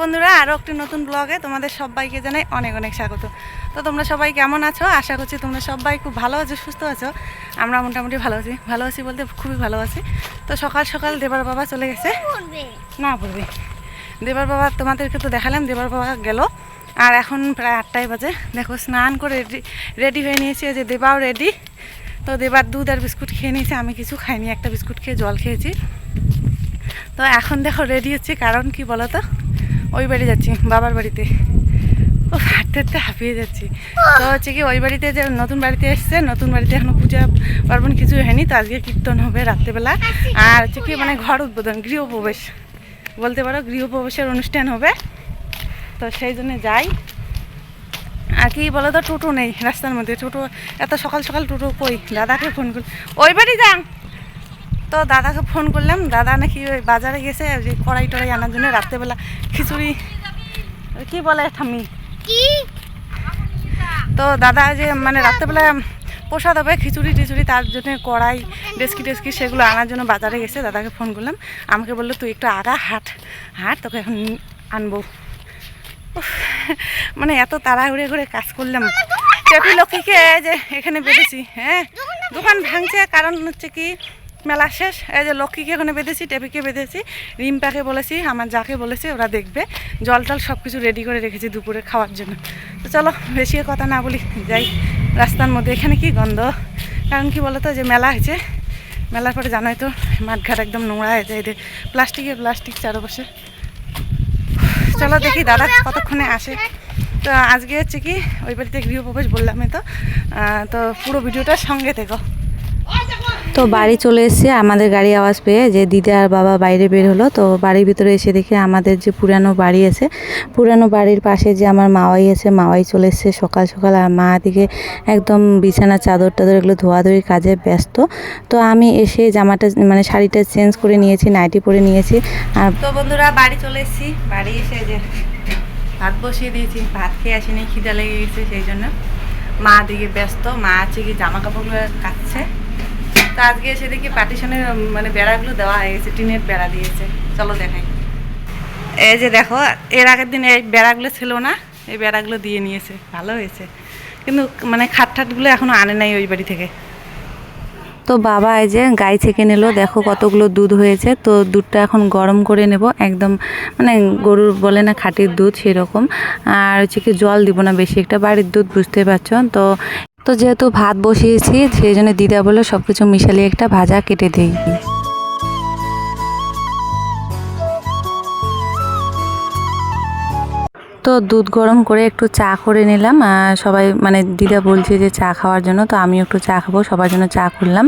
বন্ধুরা আরও একটি নতুন ব্লগে তোমাদের সবাইকে জানাই অনেক অনেক স্বাগত। তো তোমরা সবাই কেমন আছো? আশা করছি তোমরা সবাই খুব ভালো আছো সুস্থ আছো। আমরা মোটামুটি ভালো আছি। ভালো আছি বলতে খুবই ভালো আছি। তো সকাল সকাল দেবার বাবা চলে গেছে। না পড়বে। দেবার বাবা তোমাদেরকে তো দেখালাম দেবার বাবা গেল। আর এখন প্রায় আটটায় বাজে। দেখো স্নান করে রেডি রেডি হয়ে নিয়েছি। যে দেবাও রেডি তো দেবার দুধ আর বিস্কুট খেয়ে নিয়েছে। আমি কিছু খাইনি একটা বিস্কুট খেয়ে জল খেয়েছি। তো এখন দেখো রেডি হচ্ছে। কারণ কি বলো তো ওই বাড়ি যাচ্ছি, বাবার বাড়িতে। ও হাঁটতে হাঁটতে হাঁপিয়ে যাচ্ছি। তো হচ্ছে কি, ওই বাড়িতে যে নতুন বাড়িতে এসছে, নতুন বাড়িতে এখনও পূজা পার্বণ কিছু হয়নি, তো আজকে কীর্তন হবে রাত্রেবেলা। আর হচ্ছে কি মানে ঘর উদ্বোধন, গৃহপ্রবেশ। বলতে পারো, গৃহপ্রবেশের অনুষ্ঠান হবে। তো সেই জন্য যাই। আর কি বলো তো, টোটো নেই রাস্তার মধ্যে, টোটো, এত সকাল সকাল টোটো কই? দাদাকে ফোন করি ওই বাড়ি যান। তো দাদাকে ফোন করলাম। দাদা নাকি ওই বাজারে গেছে ওই যে কড়াই টড়াই আনার জন্য রাত্রেবেলা খিচুড়ি। কি বলে ঠাম্মি? তো দাদা যে মানে রাত্রেবেলা প্রসাদ হবে খিচুড়ি টিচুড়ি তার জন্য কড়াই ডেস্কি টেস্কি সেগুলো আনার জন্য বাজারে গেছে। দাদাকে ফোন করলাম। আমাকে বলল তুই একটু আগা হাট হাট তোকে এখন আনব। মানে এত তাড়াহুড়ে করে কাজ করলাম। টেপি লক্ষ্মীকে যে এখানে বেঁধেছি হ্যাঁ? দোকান ভাঙছে কারণ হচ্ছে কি মেলা শেষ। এই যে লক্ষ্মীকে ওখানে বেঁধেছি টেপিকে বেঁধেছি, রিম্পাকে বলেছি, আমার যাকে বলেছি, ওরা দেখবে। জল টল সব কিছু রেডি করে রেখেছি দুপুরে খাওয়ার জন্য। তো চলো, বেশি কথা না বলি, যাই। রাস্তার মধ্যে এখানে কি গন্ধ? কারণ কি বলতো, যে মেলা হয়েছে, মেলার পরে জানোই তো, মাঠঘাট একদম নোংরা হয়ে যায় প্লাস্টিকে প্লাস্টিক চারপাশে। চলো দেখি দাদা কতক্ষণে আসে। তো আজকে হচ্ছে কি, ওই বাড়িতে গৃহপ্রবেশ বললামই তো তো পুরো ভিডিওটা সঙ্গে থেকো। তো বাড়ি চলে এসেছে, আমাদের গাড়ি আওয়াজ পেয়ে যে দিদা আর বাবা বাইরে বের হলো। তো বাড়ির ভিতরে এসে দেখে আমাদের যে পুরানো বাড়ি আছে, পুরানো বাড়ির পাশে যে আমার মাওয়াই আছে, মাওয়াই চলে এসেছে সকাল সকাল আর মা দিকে একদম বিছানা, চাদর টাদর এগুলো ধোয়াধুয়ি কাজে ব্যস্ত। তো আমি এসে জামাটা মানে শাড়িটা চেঞ্জ করে নিয়েছি, নাইটি পরে নিয়েছি আর তো বন্ধুরা বাড়ি চলে এসেছি, বাড়ি এসে যে ভাত বসিয়ে দিয়েছি, ভাত খেয়ে আসিনি, খিদা লেগে গেছে সেই জন্য। মা দিকে ব্যস্ত, মা আছে কি জামা কাপড়গুলো কাটছে তো আজকে এসে দেখি পার্টিশনের মানে বেড়াগুলো দেওয়া হয়ে গেছে, টিনের বেড়া দিয়েছে। চলো দেখাই। এই যে দেখো, এর আগের দিন এই বেড়াগুলো ছিল না, এই বেড়াগুলো দিয়ে নিয়েছে। ভালো হয়েছে। কিন্তু মানে খাট ঠাটগুলো এখনও আনে নাই ওই বাড়ি থেকে। তো বাবা এই যে গাই থেকে নিল, দেখো কতগুলো দুধ হয়েছে। তো দুধটা এখন গরম করে নেব, একদম মানে গরুর বলে না খাঁটির দুধ সেরকম। আর হচ্ছে কি জল দিব না বেশি একটা, বাড়ির দুধ বুঝতে পারছ? তো তো যেহেতু ভাত বসিয়েছি, সেই জন্য দিদা বলে সব কিছু মিশালিয়ে একটা ভাজা কেটে দিই। তো দুধ গরম করে একটু চা করে নিলাম। সবাই মানে দিদা বলছে যে চা খাওয়ার জন্য, তো আমিও একটু চা খাব, সবার জন্য চা করলাম।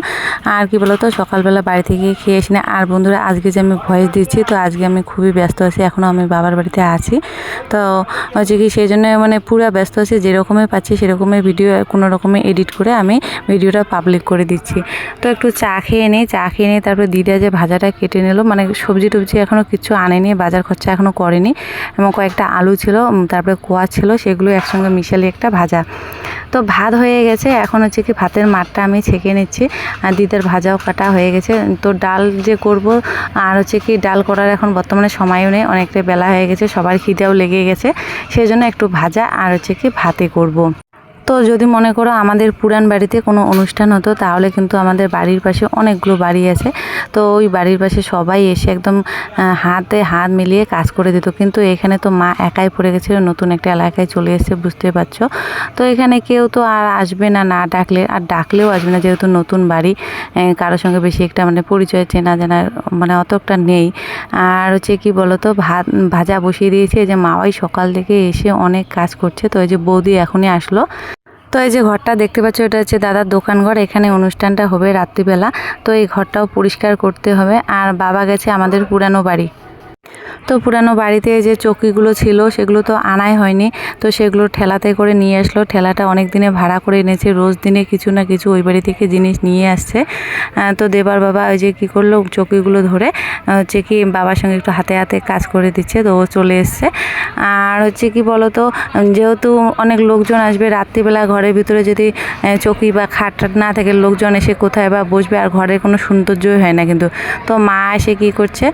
আর কি বলতো, সকালবেলা বাড়ি থেকে খেয়ে এসে আর বন্ধুরা, আজকে যে আমি ভয়েস দিচ্ছি, তো আজকে আমি খুবই ব্যস্ত আছি এখনও আমি বাবার বাড়িতে আছি। তো হচ্ছে কি, সেই জন্য মানে পুরো ব্যস্ত আছি, যেরকমই পাচ্ছি সেরকমই ভিডিও, কোনো রকমে এডিট করে আমি ভিডিওটা পাবলিক করে দিচ্ছি। তো একটু চা খেয়ে নিই চা খেয়ে নিই তারপরে দিদা যে ভাজাটা কেটে নিল মানে সবজি টবজি এখনও কিছু আনেনি, বাজার খরচা এখনও করেনি। এবং কয়েকটা আলু ছিল তারপরে কোয়া ছিল, সেগুলো একসঙ্গে মিশালি একটা ভাজা। তো ভাত হয়ে গেছে, এখন হচ্ছে কি ভাতের মাঠটা আমি ছেঁকে নিচ্ছি। আর দিদার ভাজাও কাটা হয়ে গেছে। তো ডাল যে করব, আর হচ্ছে কি ডাল করার এখন বর্তমানে সময়ও নেই, অনেকটা বেলা হয়ে গেছে, সবার খিদেও লেগে গেছে। সেই জন্য একটু ভাজা আর হচ্ছে কি ভাতে করব। তো যদি মনে করো আমাদের পুরান বাড়িতে কোনো অনুষ্ঠান হতো, তাহলে কিন্তু আমাদের বাড়ির পাশে অনেকগুলো বাড়ি আছে। তো ওই বাড়ির পাশে সবাই এসে একদম হাতে হাত মিলিয়ে কাজ করে দিত। কিন্তু এখানে তো মা একাই পড়ে গেছিল, নতুন একটা এলাকায় চলে এসেছে, বুঝতে পারছ? তো এখানে কেউ তো আর আসবে না না ডাকলে, আর ডাকলেও আসবে না, যেহেতু নতুন বাড়ি কারোর সঙ্গে বেশি একটা মানে পরিচয় চেনা জানা মানে অতটা নেই। আর হচ্ছে কি বলতো, ভাত, ভাজা বসিয়ে দিয়েছে যে মাওয়াই সকাল থেকে এসে অনেক কাজ করছে। তো এই যে বৌদি এখনই আসলো। তো এই যে ঘরটা দেখতে পাচ্ছ, এটা হচ্ছে দাদার দোকান ঘর। এখানে অনুষ্ঠানটা হবে রাত্রিবেলা। তো এই ঘরটাও পরিষ্কার করতে হবে। আর বাবা গেছে আমাদের পুরানো বাড়ি। তো পুরানো বাড়িতে যে চৌকিগুলো ছিল, সেগুলো তো আনাই হয়নি। তো সেগুলো ঠেলাতে করে নিয়ে আসলো। ঠেলাটা অনেক দিনে ভাড়া করে এনেছে। রোজ দিনে কিছু না কিছু ওই বাড়ি থেকে জিনিস নিয়ে আসছে। তো দেবার বাবা ওই যে কী করল, চৌকিগুলো ধরে হচ্ছে কি বাবার সঙ্গে একটু হাতে হাতে কাজ করে দিচ্ছে, তো ও চলে এসছে। আর হচ্ছে কি বলতো, যেহেতু অনেক লোকজন আসবে, রাত্রিবেলা ঘরের ভিতরে যদি চৌকি বা খাট না থাকে, লোকজন এসে কোথায় বা বসবে, আর ঘরের কোনো সৌন্দর্যই হয় না কিন্তু। তো মা এসে কি করছে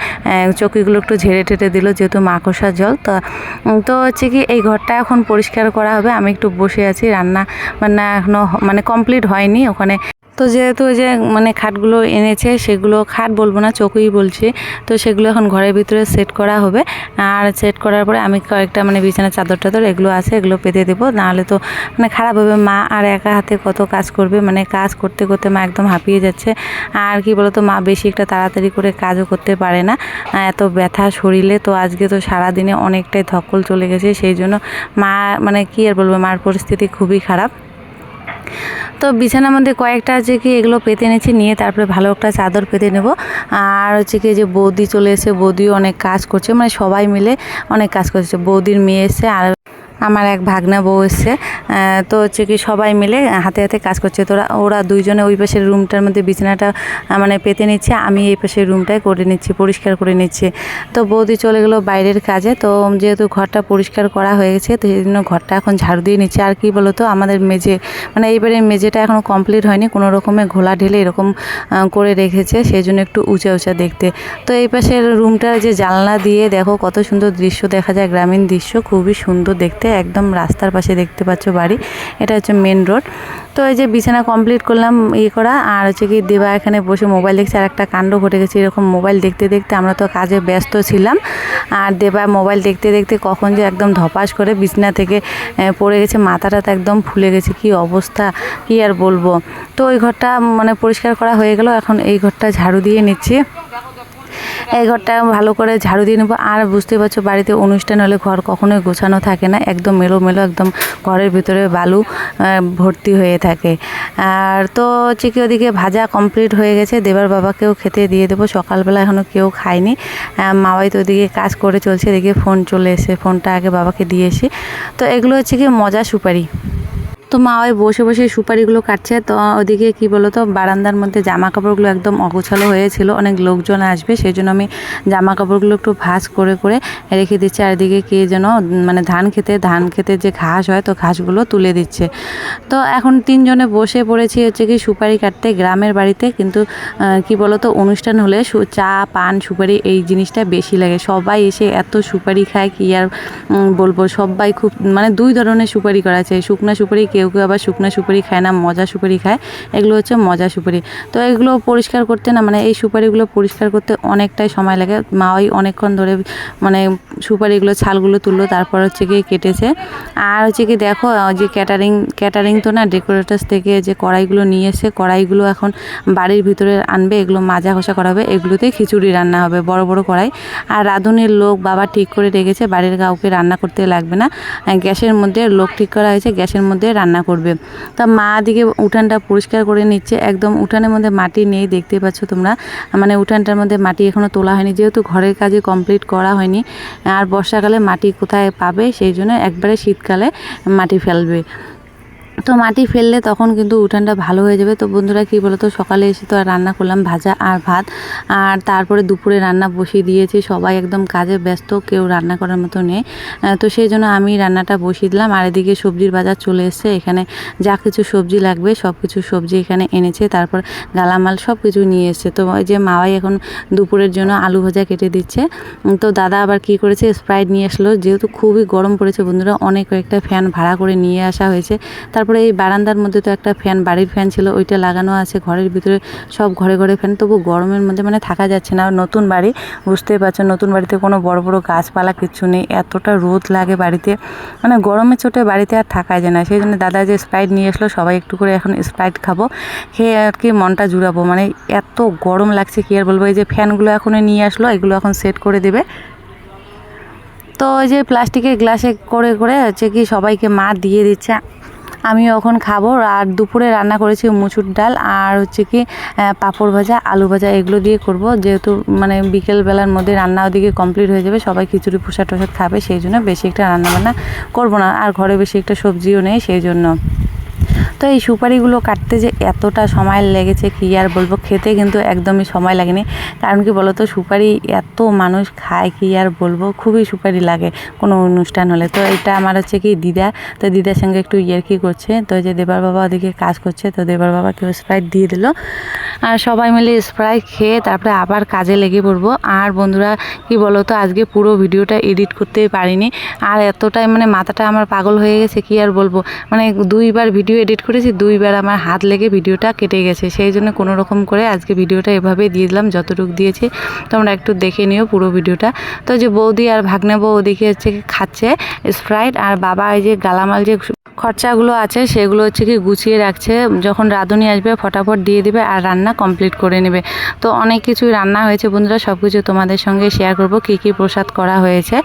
চৌকিগুলো একটু একটু ঝেড়ে টেটে দিল যেহেতু মাকড়সার জল। তো তো হচ্ছে কি এই ঘরটা এখন পরিষ্কার করা হবে। আমি একটু বসে আছি, রান্না বান্না এখনও মানে কমপ্লিট হয়নি। ওখানে তো যেহেতু ওই যে মানে খাটগুলো এনেছে, সেগুলো খাট বলব না, চৌকুই বলছি। তো সেগুলো এখন ঘরের ভিতরে সেট করা হবে। আর সেট করার পরে আমি কয়েকটা মানে বিছানা চাদর টাদর এগুলো আছে, এগুলো পেতে দেবো। নাহলে তো মানে খারাপ হবে। মা আর একা হাতে কত কাজ করবে? মানে কাজ করতে করতে মা একদম হাঁপিয়ে যাচ্ছে। আর কি বলতো, মা বেশি একটা তাড়াতাড়ি করে কাজও করতে পারে না। এত ব্যথা শরীরে, তো আজকে তো সারাদিনে অনেকটাই ধকল চলে গেছে। সেই জন্য মা মানে কী আর বলব, মার পরিস্থিতি খুবই খারাপ। তো বিছানার মধ্যে কয়েকটা হচ্ছে কি, এগুলো পেতে এনেছি, নিয়ে তারপরে ভালো একটা চাদর পেতে নেব। আর হচ্ছে কি যে বৌদি চলে এসে বৌদিও অনেক কাজ করছে মানে সবাই মিলে অনেক কাজ করছে। বৌদির মেয়ে এসে আর আমার এক ভাগনা বউ এসছে তো হচ্ছে কি সবাই মিলে হাতে হাতে কাজ করছে। তোরা ওরা দুইজনে ওই পাশের রুমটার মধ্যে বিছানাটা মানে পেতে নিচ্ছে, আমি এই পাশের রুমটাই করে নিচ্ছি, পরিষ্কার করে নিচ্ছি। তো বৌদি চলে গেলো বাইরের কাজে, তো যেহেতু ঘরটা পরিষ্কার করা হয়ে গেছে, তো সেই জন্য ঘরটা এখন ঝাড়ু দিয়ে নিচ্ছে। আর কি বলতো, আমাদের মেজে মানে এইবারে মেজেটা এখনও কমপ্লিট হয়নি, কোনো রকমে ঘোলা ঢেলে এরকম করে রেখেছে, সেই জন্য একটু উঁচা উঁচা দেখতে। তো এই পাশের রুমটার যে জানলা দিয়ে দেখো কত সুন্দর দৃশ্য দেখা যায়, গ্রামীণ দৃশ্য, খুবই সুন্দর দেখতে। একদম রাস্তার পাশে দেখতে পাচ্ছ বাড়ি। এটা হচ্ছে মেন রোড তো এই যে বিছানা কমপ্লিট করলাম ইয়ে করা, আর হচ্ছে কি দেবা এখানে বসে মোবাইল দেখছে, আর একটা কাণ্ড ঘটে গেছে এরকম মোবাইল দেখতে দেখতে আমরা তো কাজে ব্যস্ত ছিলাম। আর দেবা মোবাইল দেখতে দেখতে কখন যে একদম ধপাস করে বিছানা থেকে পড়ে গেছে, মাথাটা তো একদম ফুলে গেছে, কি অবস্থা, কি আর বলব। তো ওই ঘরটা মানে পরিষ্কার করা হয়ে গেল, এখন এই ঘরটা ঝাড়ু দিয়ে নিচ্ছি। এই ঘরটা ভালো করে ঝাড়ু দিয়ে নেব। আর বুঝতে পারছ, বাড়িতে অনুষ্ঠান হলে ঘর কখনোই গোছানো থাকে না। একদম মেলো একদম ঘরের ভিতরে বালু ভর্তি হয়ে থাকে। আর তো হচ্ছে কি, ওদিকে ভাজা কমপ্লিট হয়ে গেছে। দেবার বাবাকেও খেতে দিয়ে দেবো। সকালবেলা এখনও কেউ খায়নি। মাওয়াই তো ওদিকে কাজ করে চলছে। এদিকে ফোন চলে এসে ফোনটা আগে বাবাকে দিয়েছি তো এগুলো হচ্ছে কি মজা সুপারি। তো মা ওই বসে বসে সুপারিগুলো কাটছে, তো ওদিকে কি বলতো, বারান্দার মধ্যে জামা কাপড়গুলো একদম অগোছালো হয়েছিল, অনেক লোকজন আসবে সেই জন্য আমি জামা কাপড়গুলো একটু ভাঁজ করে করে রেখে দিচ্ছি, আর এদিকে কে যেন মানে ধান খেতে ধান খেতে যে ঘাস হয়, তো ঘাসগুলো তুলে দিচ্ছে। তো এখন তিনজনে বসে পড়েছি হচ্ছে কি সুপারি কাটতে গ্রামের বাড়িতে, কিন্তু কি বলতো, অনুষ্ঠান হলে চা, পান, সুপারি এই জিনিসটা বেশি লাগে। সবাই এসে এত সুপারি খায়, কি আর বলব, সবাই খুব মানে দুই ধরনের সুপারি করা আছে শুকনা সুপারি কেউ কেউ কেউ আবার শুকনো সুপারি খায় না, মজা সুপারি খায়। এগুলো হচ্ছে মজা সুপারি। তো এগুলো পরিষ্কার করতে না মানে এই সুপারিগুলো পরিষ্কার করতে অনেকটাই সময় লাগে। মা ওই অনেকক্ষণ ধরে মানে সুপারিগুলো ছালগুলো তুললো, তারপর হচ্ছে গিয়ে কেটেছে। আর হচ্ছে কি দেখো যে ক্যাটারিং ক্যাটারিং তো না ডেকোরেটার্স থেকে যে কড়াইগুলো নিয়ে এসে, কড়াইগুলো এখন বাড়ির ভিতরে আনবে, এগুলো মাজা ঘষা করা হবে, এগুলোতেই খিচুড়ি রান্না হবে, বড় বড় কড়াই। আর রাঁধুনির লোক বাবা ঠিক করে রেখেছে, বাড়ির কাউকে রান্না করতে লাগবে না। গ্যাসের মধ্যে লোক ঠিক করা হয়েছে, গ্যাসের মধ্যে রান্না করবে। তা মা দিকে উঠানটা পরিষ্কার করে নিচ্ছে, একদম উঠানের মধ্যে মাটি নেই, দেখতে পাচ্ছ তোমরা। মানে উঠানটার মধ্যে মাটি এখনও তোলা হয়নি, যেহেতু ঘরের কাজে কমপ্লিট করা হয়নি। আর বর্ষাকালে মাটি কোথায় পাবে? সেই জন্য একবারে শীতকালে মাটি ফেলবে। তো মাটি ফেললে তখন কিন্তু উঠানটা ভালো হয়ে যাবে। তো বন্ধুরা, কী বলো তো সকালে এসে তো আর রান্না করলাম ভাজা আর ভাত। আর তারপরে দুপুরে রান্না বসিয়ে দিয়েছি। সবাই একদম কাজে ব্যস্ত, কেউ রান্না করার মতো নেই। তো সেই জন্য আমি রান্নাটা বসিয়ে দিলাম। আর এদিকে সবজির বাজার চলে এসছে। এখানে যা কিছু সবজি লাগবে সব কিছু সবজি এখানে এনেছে। তারপর গালামাল সব কিছু নিয়ে এসছে। তো ওই যে মাওয়াই এখন দুপুরের জন্য আলু ভাজা কেটে দিচ্ছে। তো দাদা আবার কি করেছে? স্প্রাইট নিয়ে আসলো। যেহেতু খুবই গরম পড়েছে বন্ধুরা, অনেক কয়েকটা ফ্যান ভাড়া করে নিয়ে আসা হয়েছে। তারপরে এই বারান্দার মধ্যে তো একটা ফ্যান, বাড়ির ফ্যান ছিল, ওইটা লাগানো আছে, ঘরের ভিতরে সব ঘরে ঘরে ফ্যান। তবু গরমের মধ্যে মানে থাকা যাচ্ছে না, নতুন বাড়ি, বুঝতেই পারছ, নতুন বাড়িতে কোনো বড় বড় গাছপালা কিচ্ছু নেই, এতটা রোদ লাগে বাড়িতে। মানে গরমের চোটে বাড়িতে আর থাকা যায় না, সেই জন্য দাদা যে স্প্রাইট নিয়ে আসলো সবাই একটু করে এখন স্প্রাইট খাব, খেয়ে আর কি মনটা জুড়াবো। মানে এত গরম লাগছে, কি আর বলব, এই যে ফ্যানগুলো এখনই নিয়ে আসলো, এগুলো এখন সেট করে দেবে। তো ওই যে প্লাস্টিকের গ্লাসে করে করে হচ্ছে কি সবাইকে মা দিয়ে দিচ্ছে। আমি এখন খাব। আর দুপুরে রান্না করেছি মুসুর ডাল আর হচ্ছে কি পাঁপড় ভাজা, আলু ভাজা, এগুলো দিয়ে করব। যেহেতু মানে বিকেলবেলার মধ্যে রান্না ওদিকে কমপ্লিট হয়ে যাবে, সবাই খিচুড়ি প্রসাদ টসাদ খাবে, সেই জন্য বেশি একটা রান্নাবান্না করব না। আর ঘরে বেশি একটা সবজিও নেই, সেই জন্য। তো এই সুপারিগুলো কাটতে যে এতটা সময় লেগেছে কি আর বলব? খেতে কিন্তু একদমই সময় লাগেনি। কারণ কি বলতো? সুপারি এত মানুষ খায় কি আর বলব? খুবই সুপারি লাগে কোনো অনুষ্ঠান হলে। তো এটা আমার হচ্ছে কি দিদা, তো দিদার সঙ্গে একটু ইয়ার্কি করছে। তো যে দেবার বাবা ওদিকে কাজ করছে, তো দেবার বাবা কেউ স্প্রাইট দিয়ে দিল। আর সবাই মিলে স্প্রাইট খেয়ে তারপরে আবার কাজে লেগে পড়ব। আর বন্ধুরা, কি বলতো? আজকে পুরো ভিডিওটা এডিট করতেই পারিনি। আর এতটাই মানে মাথাটা আমার পাগল হয়ে গেছে কি আর বলব? মানে দুইবার ভিডিও এডিট করেছি, দুইবার আমার হাত লেগে ভিডিওটা কেটে গেছে। সেই জন্য কোনো রকম করে আজকে ভিডিওটা এভাবে দিয়ে দিলাম, যতটুকু দিয়েছি, তোমরা একটু দেখে নিও পুরো ভিডিওটা। তো যে বৌদি আর ভাগ্নে বউ ওদিকে হচ্ছে খাচ্ছে স্প্রাইট আর বাবা এই যে গালামাল যে খরচাগুলো আছে, সেগুলো হচ্ছে কি গুছিয়ে রাখছে। যখন রাঁধুনি আসবে, ফটাফট দিয়ে দিবে আর রান্না কমপ্লিট করে নেবে। তো অনেক কিছুই রান্না হয়েছে বন্ধুরা সব কিছু তোমাদের সঙ্গে শেয়ার করব, কী কী প্রসাদ করা হয়েছে।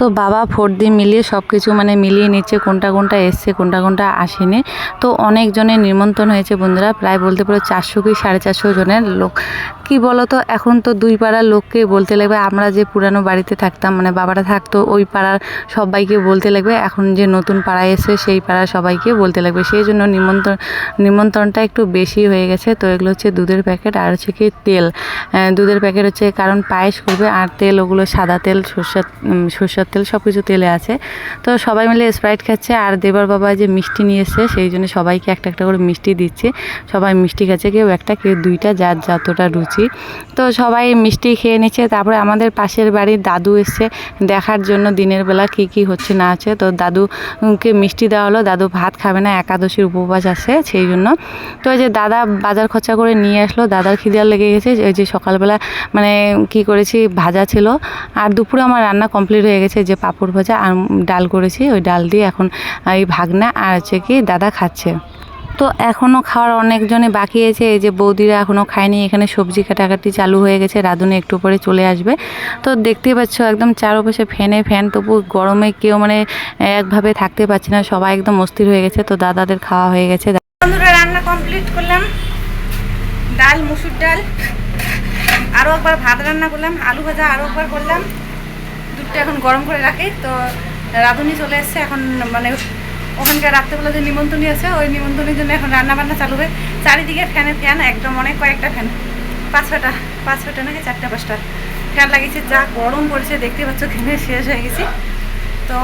তো বাবা ফোর দিয়ে মিলিয়ে সব কিছু মানে মিলিয়ে নিচ্ছে, কোনটা কোনটা এসছে, কোনটা কোনটা আসেনি। তো অনেকজনের নিমন্ত্রণ হয়েছে বন্ধুরা, প্রায় বলতে পারো চারশো কি সাড়ে চারশো জনের লোক। কি বলো তো এখন তো দুই পাড়ার লোককে বলতে লাগবে, আমরা যে পুরানো বাড়িতে থাকতাম মানে বাবারা থাকতো, ওই পাড়ার সবাইকে বলতে লাগবে, এখন যে নতুন পাড়ায় এসে সেই পাড়ার সবাইকে বলতে লাগবে। সেই জন্য নিমন্ত্রণ, নিমন্ত্রণটা একটু বেশি হয়ে গেছে। তো এগুলো হচ্ছে দুধের প্যাকেট আর হচ্ছে কি তেল। দুধের প্যাকেট হচ্ছে কারণ পায়েস করবে, আর তেল, ওগুলো সাদা তেল, সর্ষের সর্ষের তেল সব কিছু তেলে আছে। তো সবাই মিলে স্প্রাইট খাচ্ছে আর দেবার বাবা যে মিষ্টি নিয়ে এসছে, সেই জন্য সবাইকে একটা একটা করে মিষ্টি দিচ্ছে। সবাই মিষ্টি খাচ্ছে, কেউ একটা, কেউ দুইটা, যার যতটা রুচি। তো সবাই মিষ্টি খেয়ে নিচ্ছে। তারপরে আমাদের পাশের বাড়ির দাদু এসছে দেখার জন্য, দিনের বেলা কি কি হচ্ছে না আছে তো দাদুকে মিষ্টি দেওয়া হলো। দাদু ভাত খাবে না, একাদশীর উপবাস আছে, সেই জন্য। তো এই যে দাদা বাজার খরচা করে নিয়ে আসলো, দাদার খিদার লেগে গেছে। ওই যে সকালবেলা মানে কি করেছি, ভাজা ছিল। আর দুপুরে আমার রান্না কমপ্লিট হয়ে গেছে। যে পাঁপড় ভাজা আর ডাল করেছি, ওই ডাল দিয়ে এখন এই ভাগনা আর হচ্ছে কি দাদা খাচ্ছে। তো এখনও খাওয়ার অনেকজনে বাকি আছে, এই যে বৌদিরা এখনও খায়নি, এখানে সবজি কাটাকাটি চালু হয়ে গেছে, রাঁধুনি একটু পরে চলে আসবে। তো দেখতেই পাচ্ছ একদম চারপাশে ফ্যানে ফ্যান, তবু গরমে কেউ মানে একভাবে থাকতে পারছে না, সবাই একদম অস্থির হয়ে গেছে, তো দাদাদের খাওয়া হয়ে গেছে। বন্ধুরা, রান্না কমপ্লিট করলাম। ডাল, মুসুর ডাল আরও একবার ভাত রান্না করলাম, আলু ভাজা আরও একবার করলাম। দুধটা এখন গরম করে রাখি। তো রাঁধুনি চলে এসছে। এখন মানে ওখানকার রাত্রেবেলা যে নিমন্ত্রণী আছে, ওই নিমন্ত্রণীর জন্য এখন রান্না বান্না চালু হবে চারিদিকে ফ্যানে ফ্যান, একদম অনেক কয়েকটা ফ্যান। পাঁচ ছটা পাঁচ ছটা নাকি চারটা, পাঁচটা। ফ্যান লাগিয়েছে, যা গরম পড়েছে দেখতে পাচ্ছ, ঘেমে শেষ হয়ে গেছি। তো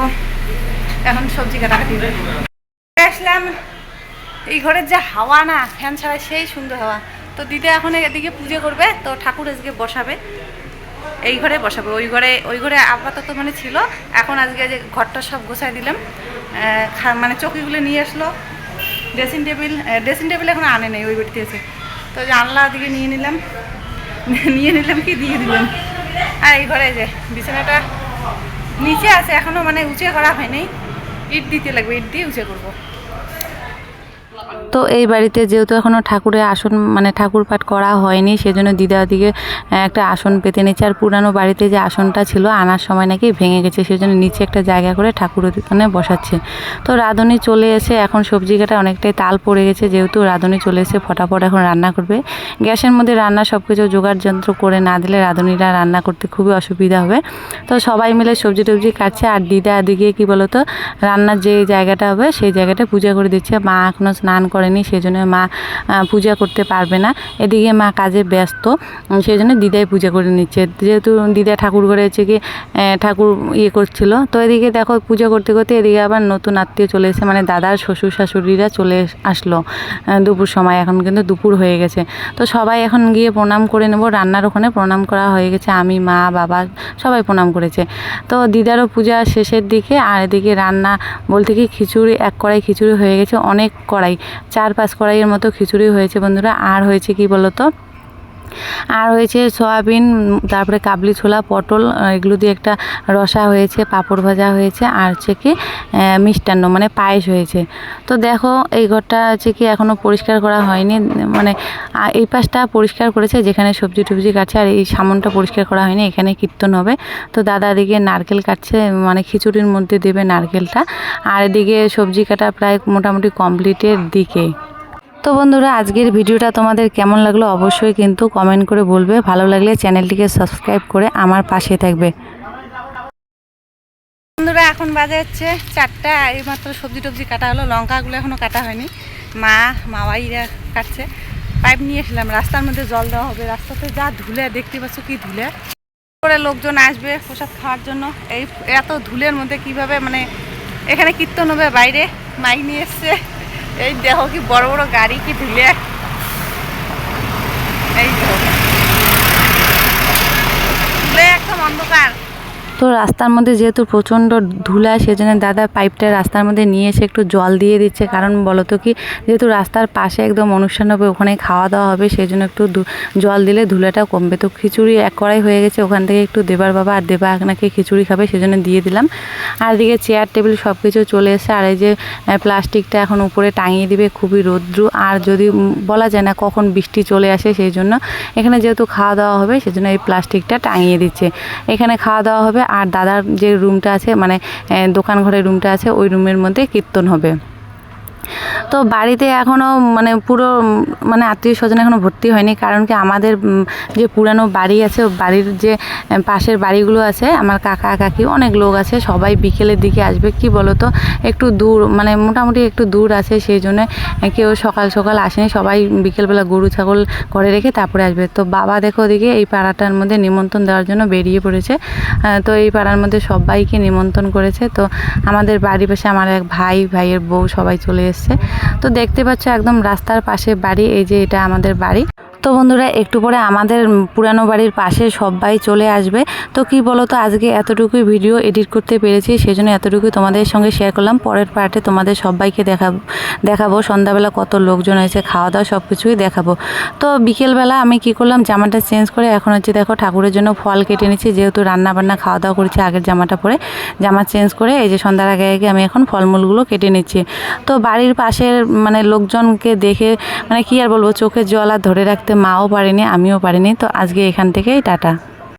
এখন সবজি কাটাকাটি। আসলাম। এই ঘরের যে হাওয়া না, ফ্যান ছাড়া সেই সুন্দর হাওয়া। তো দিদি এখন এদিকে পুজো করবে, তো ঠাকুর আজকে বসাবে। এই ঘরে বসাবো। ওই ঘরে ওই ঘরে আপাতত মানে ছিল। এখন আজকে যে ঘরটা সব গোছাই দিলাম। মানে চকিগুলো নিয়ে আসলো। ড্রেসিং টেবিল ড্রেসিং টেবিল এখন আনে নেই, ওই বাড়িতে আছে। তো জানলা দিকে নিয়ে নিলাম। নিয়ে নিলাম কি, দিয়ে দিলাম। আর এই ঘরে যে বিছানাটা নিচে আছে এখনও মানে উঁচে করা হয়নি। ইট দিতে লাগবে, ইট দিয়ে উঁচে করব। তো এই বাড়িতে যেহেতু এখনও ঠাকুরের আসন মানে ঠাকুর পাঠ করা হয়নি, সেজন্য দিদা দিকে একটা আসন পেতে নিচ্ছে আর পুরানো বাড়িতে যে আসনটা ছিল, আনার সময় নাকি ভেঙে গেছে, সেজন্য নিচে একটা জায়গা করে ঠাকুর ওখানে বসাচ্ছে। তো রাঁধুনি চলে এসে এখন সবজি কাটা অনেকটাই তাল পড়ে গেছে, যেহেতু রাঁধুনি চলে এসে ফটাফট এখন রান্না করবে। গ্যাসের মধ্যে রান্না সব কিছু জোগাড় যন্ত্র করে না দিলে রাঁধুনিরা রান্না করতে খুবই অসুবিধা হবে। তো সবাই মিলে সবজি টবজি কাটছে, আর দিদা দিকে কি বলতো, রান্নার যে জায়গাটা হবে, সেই জায়গাটা পূজা করে দিচ্ছে। মা এখনও স্নান করেনি সেই জন্য মা পূজা করতে পারবে না। এদিকে মা কাজে ব্যস্ত সেই জন্য দিদাই পূজা করে নিচ্ছে। যেহেতু দিদা ঠাকুর ঘরে হচ্ছে কি ঠাকুর ইয়ে করছিল, তো এদিকে দেখো পূজা করতে করতে এদিকে আবার নতুন আত্মীয় চলে এসে মানে দাদার শ্বশুর শাশুড়িরা চলে আসলো। দুপুর সময়, এখন কিন্তু দুপুর হয়ে গেছে। তো সবাই এখন গিয়ে প্রণাম করে নেব, রান্নার ওখানে প্রণাম করা হয়ে গেছে, আমি, মা, বাবা সবাই প্রণাম করেছে। তো দিদারও পূজা শেষের দিকে, আর এদিকে রান্না বলতে কি খিচুড়ি, এক কড়াই খিচুড়ি হয়ে গেছে, অনেক কড়াই। চার পাঁচ কড়াইয়ের মতো খিচুড়ি হয়েছে বন্ধুরা। আর হয়েছে কি বলতো? আর হয়েছে সয়াবিন, তারপরে কাবলি ছোলা, পটল এগুলো দিয়ে একটা রসা হয়েছে, পাঁপড় ভাজা হয়েছে, আর হচ্ছে কি মিষ্টান্ন মানে পায়েস হয়েছে। তো দেখো, এই ঘরটা হচ্ছে কি এখনও পরিষ্কার করা হয়নি মানে এই পাশটা পরিষ্কার করেছে, যেখানে সবজি টবজি কাটছে, আর এই সামনটা পরিষ্কার করা হয়নি, এখানে কীর্তন হবে। তো দাদা এদিকে নারকেল কাটছে মানে খিচুড়ির মধ্যে দেবে নারকেলটা। আর এদিকে সবজি কাটা প্রায় মোটামুটি কমপ্লিটের দিকে। তো বন্ধুরা, আজকের ভিডিওটা তোমাদের কেমন লাগল অবশ্যই কিন্তু কমেন্ট করে বলবে। ভালো লাগলে চ্যানেলটিকে সাবস্ক্রাইব করে আমার পাশে থাকবে। বন্ধুরা, এখন বাজে হচ্ছে চারটা, এইমাত্র সবজি টবজি কাটা হলো, লঙ্কাগুলো এখনও কাটা হয়নি। মা মাওয়াইরা কাটছে। পাইপ নিয়ে এসলাম, রাস্তার মধ্যে জল দেওয়া হবে। রাস্তাতে যা ধুলে, দেখতে পাচ্ছ কি ধুলে। করে লোকজন আসবে প্রসাদ খাওয়ার জন্য। এই এত ধুলের মধ্যে কীভাবে মানে এখানে কীর্তন হবে, বাইরে মাইক নিয়ে এসছে। এই দেখো কি বড় বড় গাড়ি কি ধুলে এই তো। ধুলে একদম অন্ধকার। তো রাস্তার মধ্যে যেহেতু প্রচণ্ড ধুলা সেজন্য দাদা পাইপটা রাস্তার মধ্যে নিয়ে এসে একটু জল দিয়ে দিচ্ছে। কারণ বলো তো কি, যেহেতু রাস্তার পাশে একদম অনুষ্ঠান হবে, ওখানে খাওয়া দাওয়া হবে সেই জন্য একটু জল দিলে ধুলাটা কমবে। তো খিচুড়ি এক কড়াই হয়ে গেছে, ওখান থেকে একটু দেবার বাবা আর দেবা নাকি খিচুড়ি খাবে, সেজন্য দিয়ে দিলাম। আর এদিকে চেয়ার, টেবিল সব কিছু চলে এসেছে। আর এই যে প্লাস্টিকটা এখন উপরে টাঙিয়ে দিবে, খুবই রৌদ্র। আর যদি বলা যায় না কখন বৃষ্টি চলে আসে, সেই জন্য এখানে যেহেতু খাওয়া দাওয়া হবে, সেজন্য এই প্লাস্টিকটা টাঙিয়ে দিচ্ছে। এখানে খাওয়া দাওয়া হবে আর দাদার যে রুমটা আছে মানে দোকান ঘরের রুমটা আছে, ওই রুমের মধ্যে কীর্তন হবে। তো বাড়িতে এখনও মানে পুরো মানে আত্মীয় স্বজন এখনও ভর্তি হয়নি, কারণ কি আমাদের যে পুরানো বাড়ি আছে বাড়ির যে পাশের বাড়িগুলো আছে, আমার কাকা, কাকি অনেক লোক আছে, সবাই বিকেলের দিকে আসবে, কি বলো তো একটু দূর মানে মোটামুটি একটু দূর আছে, সেই জন্য কেউ সকাল সকাল আসেনি, সবাই বিকেলবেলা গরু, ছাগল করে রেখে তারপরে আসবে। তো বাবা দেখো ওদিকে এই পাড়াটার মধ্যে নিমন্ত্রণ দেওয়ার জন্য বেরিয়ে পড়েছে তো এই পাড়ার মধ্যে সবাইকে নিমন্ত্রণ করেছে, তো আমাদের বাড়ির পাশে আমার এক ভাই, ভাইয়ের বউ সবাই চলে এসছে। তো দেখতে পাচ্ছ একদম রাস্তার পাশে বাড়ি এই যে এটা আমাদের বাড়ি। তো বন্ধুরা, একটু পরে আমাদের পুরানো বাড়ির পাশে সবাই চলে আসবে। তো কি বলো তো আজকে এতটুকুই ভিডিও এডিট করতে পেরেছি, সেজন্য এতটুকুই তোমাদের সঙ্গে শেয়ার করলাম। পরের পার্টে তোমাদের সবাইকে দেখাবো দেখাবো, সন্ধ্যাবেলা কত লোকজন হয়েছে খাওয়া দাওয়া সব কিছুই দেখাবো। তো বিকেলবেলা আমি কি করলাম, জামাটা চেঞ্জ করে এখন হচ্ছে দেখো ঠাকুরের জন্য ফল কেটে নিচ্ছি, যেহেতু রান্না বান্না খাওয়া দাওয়া করেছি আগের জামাটা পরে। জামা চেঞ্জ করে এই যে সন্ধ্যার আগে আগে আমি এখন ফলমূলগুলো কেটে নিচ্ছি। তো বাড়ির পাশের মানে লোকজনকে দেখে মানে কি আর বলব, চোখের জল আর ধরে রাখতে মাও পারেনি আমিও পারিনি তো আজকে এখান থেকেই টাটা।